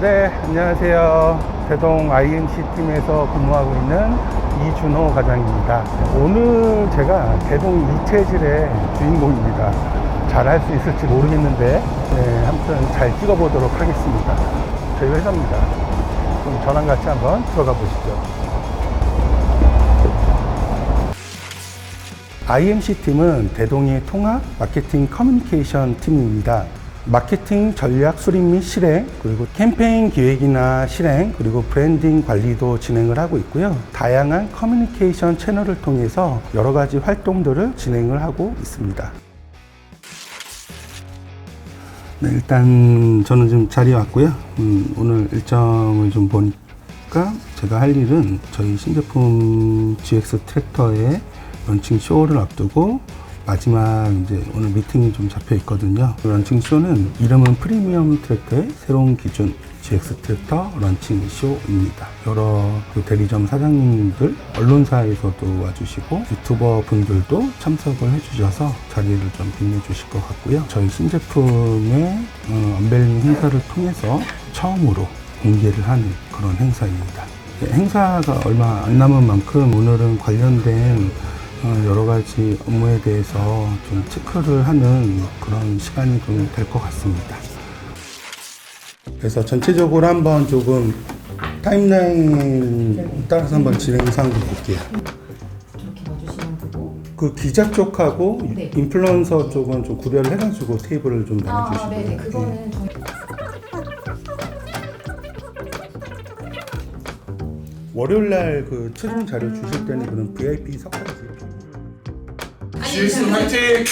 네, 안녕하세요. 대동 IMC 팀에서 근무하고 있는 이준호 과장입니다. 오늘 제가 대동 이체질의 주인공입니다. 잘 할 수 있을지 모르겠는데, 네, 아무튼 잘 찍어보도록 하겠습니다. 저희 회사입니다. 그럼 저랑 같이 한번 들어가 보시죠. IMC 팀은 대동의 통합 마케팅 커뮤니케이션 팀입니다. 마케팅 전략 수립 및 실행, 그리고 캠페인 기획이나 실행, 그리고 브랜딩 관리도 진행을 하고 있고요. 다양한 커뮤니케이션 채널을 통해서 여러 가지 활동들을 진행을 하고 있습니다. 네, 일단 저는 지금 자리에 왔고요. 음, 오늘 일정을 좀 보니까 제가 할 일은 저희 신제품 GX 트랙터의 런칭 쇼를 앞두고 마지막 이제 오늘 미팅이 좀 잡혀 있거든요. 그 런칭 쇼는 이름은 프리미엄 트랙터의 새로운 기준 GX 트랙터 런칭 쇼입니다. 여러 그 대리점 사장님들, 언론사에서도 와주시고 유튜버 분들도 참석을 해주셔서 자리를 좀 빛내주실 것 같고요. 저희 신제품의 어, 언벨링 행사를 통해서 처음으로 공개를 하는 그런 행사입니다. 네, 행사가 얼마 안 남은 만큼 오늘은 관련된 어, 여러 가지 업무에 대해서 좀 체크를 하는 그런 시간이 좀 될 것 같습니다. 그래서 전체적으로 한번 조금 타임라인 따라서 한번 진행 사항을 볼게요. 이렇게 봐주시면 되고 그 기자 쪽하고 네. 인플루언서 쪽은 좀 구별을 해가지고 테이블을 좀 아 나눠주시고요. 네네 그거는 저희 월요일 날 그 최종 자료 주실 때는 그런 VIP 석가지 GX 화이팅!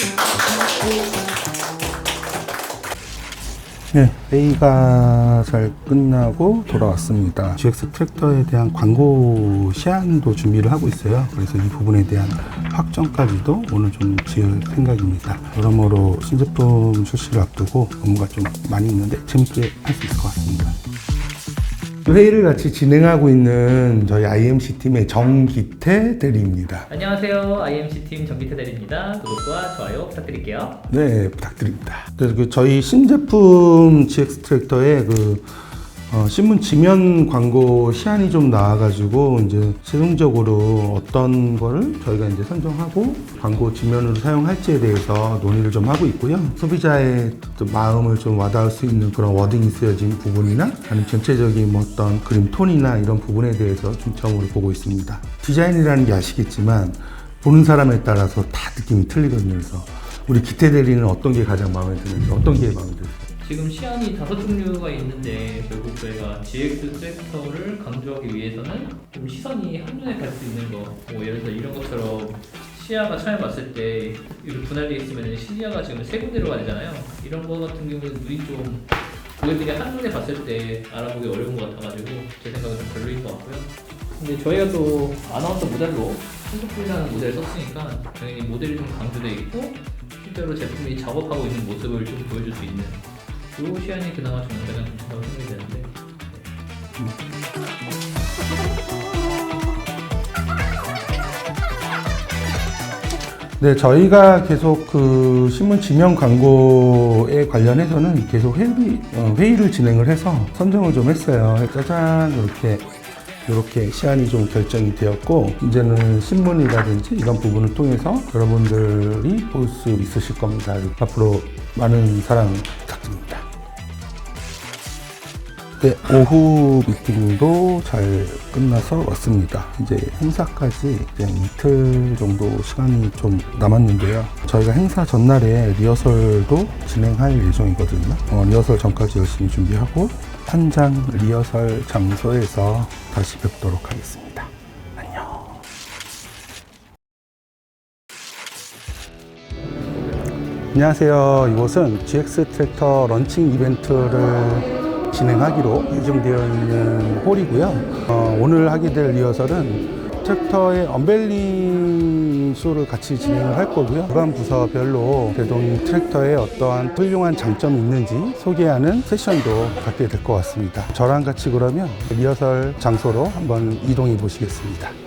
네, 회의가 잘 끝나고 돌아왔습니다. GX 트랙터에 대한 광고 시안도 준비를 하고 있어요. 그래서 이 부분에 대한 확정까지도 오늘 좀 지을 생각입니다. 여러모로 신제품 출시를 앞두고 업무가 좀 많이 있는데 재밌게 할 수 있을 것 같습니다. 회의를 같이 진행하고 있는 저희 IMC 팀의 정기태 대리입니다. 안녕하세요. IMC 팀 정기태 대리입니다. 구독과 좋아요 부탁드릴게요. 네, 부탁드립니다. 그래서 그 저희 신제품 GX 트랙터의 그 어, 신문 지면 광고 시안이 좀 나와가지고 이제 최종적으로 어떤 거를 저희가 이제 선정하고 광고 지면으로 사용할지에 대해서 논의를 좀 하고 있고요. 소비자의 또 마음을 좀 와닿을 수 있는 그런 워딩이 쓰여진 부분이나 아니면 전체적인 뭐 어떤 그림 톤이나 이런 부분에 대해서 중점으로 보고 있습니다. 디자인이라는 게 아시겠지만 보는 사람에 따라서 다 느낌이 틀리거든요. 그래서 우리 기태 대리는 어떤 게 가장 마음에 드는지 어떤 게 마음에 드세요? 지금 시안이 다섯 종류가 있는데 결국 저희가 GX 트랙터를 강조하기 위해서는 좀 시선이 한눈에 갈 수 있는 거. 뭐 예를 들어 이런 것처럼 시야가 처음에 봤을 때 이렇게 분할되어 있으면 시야가 지금 세 군데로 가야 되잖아요. 이런 거 같은 경우는 눈이 좀 고객들이 한눈에 봤을 때 알아보기 어려운 것 같아가지고 제 생각은 좀 별로인 것 같고요. 근데 저희가 또 아나운서 모델로 핸드폰이라는 모델을 썼으니까 당연히 모델이 좀 강조되어 있고 실제로 제품이 작업하고 있는 모습을 좀 보여줄 수 있는 요 시안이 그나마 저는 가장 괜찮다고 생각이 되는데 네, 저희가 계속 그 신문 지명 광고에 관련해서는 계속 회의, 어, 회의를 진행을 해서 선정을 좀 했어요. 짜잔, 이렇게, 이렇게 시안이 좀 결정이 되었고, 이제는 신문이라든지 이런 부분을 통해서 여러분들이 볼 수 있으실 겁니다. 앞으로 많은 사랑 네, 오후 미팅도 잘 끝나서 왔습니다. 이제 행사까지 이제 이틀 정도 시간이 좀 남았는데요. 저희가 행사 전날에 리허설도 진행할 예정이거든요. 어, 리허설 전까지 열심히 준비하고 현장 리허설 장소에서 다시 뵙도록 하겠습니다. 안녕. 안녕하세요. 이곳은 GX 트랙터 런칭 이벤트를 진행하기로 예정되어 있는 홀이고요. 어, 오늘 하게 될 리허설은 트랙터의 언벨링 쇼를 같이 진행을 할 거고요. 주간 부서별로 대동인 트랙터의 어떠한 훌륭한 장점이 있는지 소개하는 세션도 갖게 될 것 같습니다. 저랑 같이 그러면 리허설 장소로 한번 이동해 보시겠습니다.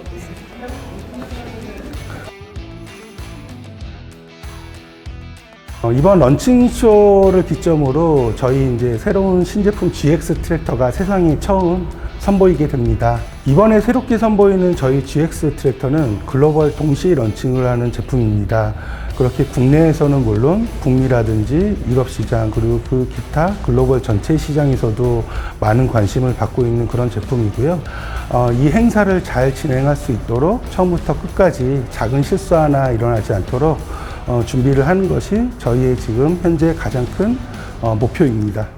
이번 런칭 쇼를 기점으로 저희 이제 새로운 신제품 GX 트랙터가 세상에 처음 선보이게 됩니다. 이번에 새롭게 선보이는 저희 GX 트랙터는 글로벌 동시 런칭을 하는 제품입니다. 그렇게 국내에서는 물론 북미라든지 유럽 시장 그리고 그 기타 글로벌 전체 시장에서도 많은 관심을 받고 있는 그런 제품이고요. 어, 이 행사를 잘 진행할 수 있도록 처음부터 끝까지 작은 실수 하나 일어나지 않도록 어, 준비를 하는 것이 저희의 지금 현재 가장 큰 어, 목표입니다.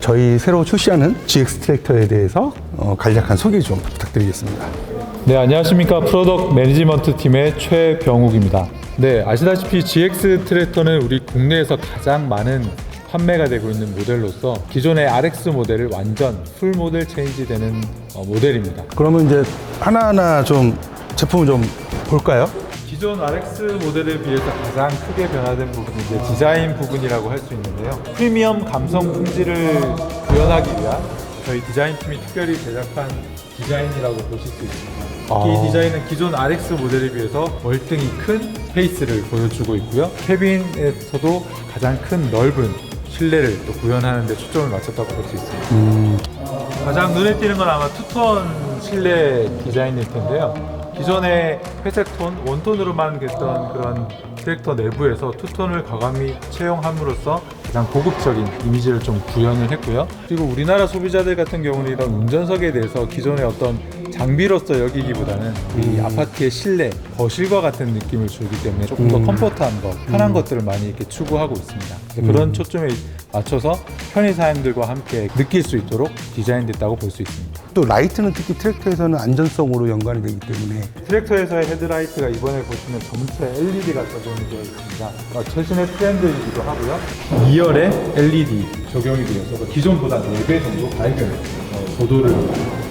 저희 새로 출시하는 GX 트랙터에 대해서 어, 간략한 소개 좀 부탁드리겠습니다. 네, 안녕하십니까. 프로덕트 매니지먼트 팀의 최병욱입니다. 네, 아시다시피 GX 트랙터는 우리 국내에서 가장 많은 판매가 되고 있는 모델로서 기존의 RX 모델을 완전 풀 모델 체인지 되는 어, 모델입니다. 그러면 이제 하나하나 좀 제품을 좀 볼까요? 기존 RX 모델에 비해서 가장 크게 변화된 부분이 이제 디자인 부분이라고 할 수 있는데요. 프리미엄 감성 품질을 구현하기 위한 저희 디자인 팀이 특별히 제작한 디자인이라고 보실 수 있습니다. 아. 이 디자인은 기존 RX 모델에 비해서 월등히 큰 페이스를 보여주고 있고요. 캐빈에서도 가장 큰 넓은 실내를 또 구현하는 데 초점을 맞췄다고 볼 수 있습니다. 음, 가장 눈에 띄는 건 아마 투톤 실내 디자인일 텐데요. 기존의 회색 톤, 원톤으로만 됐던 그런 트랙터 내부에서 투톤을 과감히 채용함으로써 가장 고급적인 이미지를 좀 구현을 했고요. 그리고 우리나라 소비자들 같은 경우는 이런 운전석에 대해서 기존의 어떤 장비로서 여기기보다는 이 아파트의 실내, 거실과 같은 느낌을 주기 때문에 조금 더 음. 컴포트한 것, 편한 것들을 많이 이렇게 추구하고 있습니다. 그런 초점에 맞춰서 편의 사양들과 함께 느낄 수 있도록 디자인됐다고 볼 수 있습니다. 또 라이트는 특히 트랙터에서는 안전성으로 연관이 되기 때문에 트랙터에서의 헤드라이트가 이번에 보시면 전체 LED가 적용이 되어 있습니다. 어, 최신의 트렌드이기도 하고요. 2열에 LED 적용이 되어서 기존보다 4배 정도 밝은 어, 도도를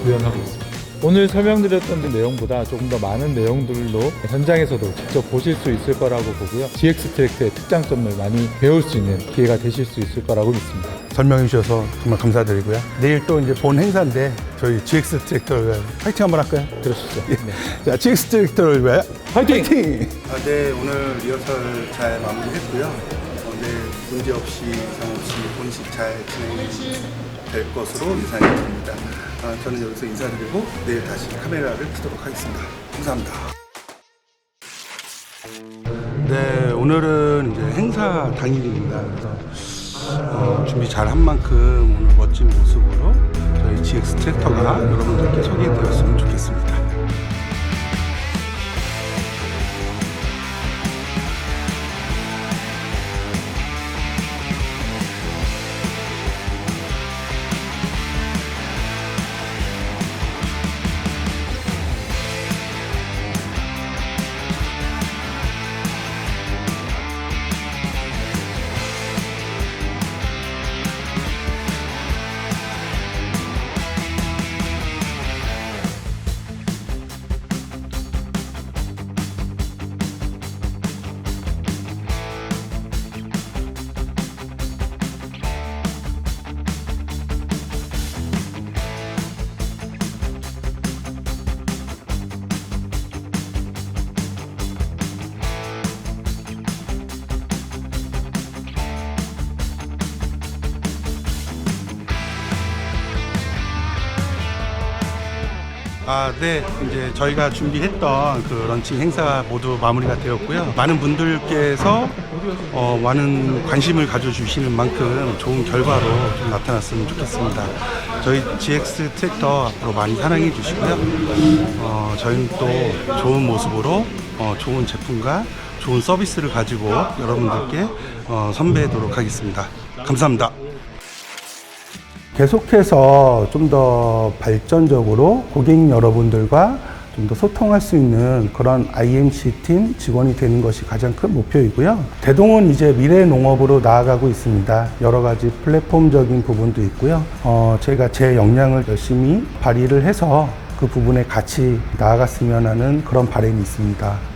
구현하고 있습니다. 오늘 설명드렸던 내용보다 조금 더 많은 내용들로 현장에서도 직접 보실 수 있을 거라고 보고요. GX 트랙터의 특장점을 많이 배울 수 있는 기회가 되실 수 있을 거라고 믿습니다. 설명해 주셔서 정말 감사드리고요. 내일 또 이제 본 행사인데 저희 GX 트랙터를 위해 파이팅 한번 할까요? 그러시죠. 네. 자, GX 트랙터를 위해 파이팅! 파이팅! 아, 네, 오늘 리허설 잘 마무리했고요. 어, 네, 문제 없이 이상 없이 본식 잘 진행 될 것으로 예상이 됩니다. 아, 저는 여기서 인사드리고 내일 다시 카메라를 켜도록 하겠습니다. 감사합니다. 네, 오늘은 이제 행사 당일입니다. 그래서 어, 준비 잘 한 만큼 오늘 멋진 모습으로 저희 GX 트랙터가 여러분들께 소개되었으면 좋겠습니다. 아, 네. 이제 저희가 준비했던 그 런칭 행사 모두 마무리가 되었고요. 많은 분들께서 어, 많은 관심을 가져주시는 만큼 좋은 결과로 좀 나타났으면 좋겠습니다. 저희 GX 트랙터 앞으로 많이 사랑해 주시고요. 어, 저희는 또 좋은 모습으로 어, 좋은 제품과 좋은 서비스를 가지고 여러분들께 어, 선배하도록 하겠습니다. 감사합니다. 계속해서 좀 더 발전적으로 고객 여러분들과 좀 더 소통할 수 있는 그런 IMC 팀 직원이 되는 것이 가장 큰 목표이고요. 대동은 이제 미래 농업으로 나아가고 있습니다. 여러 가지 플랫폼적인 부분도 있고요. 어, 제가 제 역량을 열심히 발휘를 해서 그 부분에 같이 나아갔으면 하는 그런 바람이 있습니다.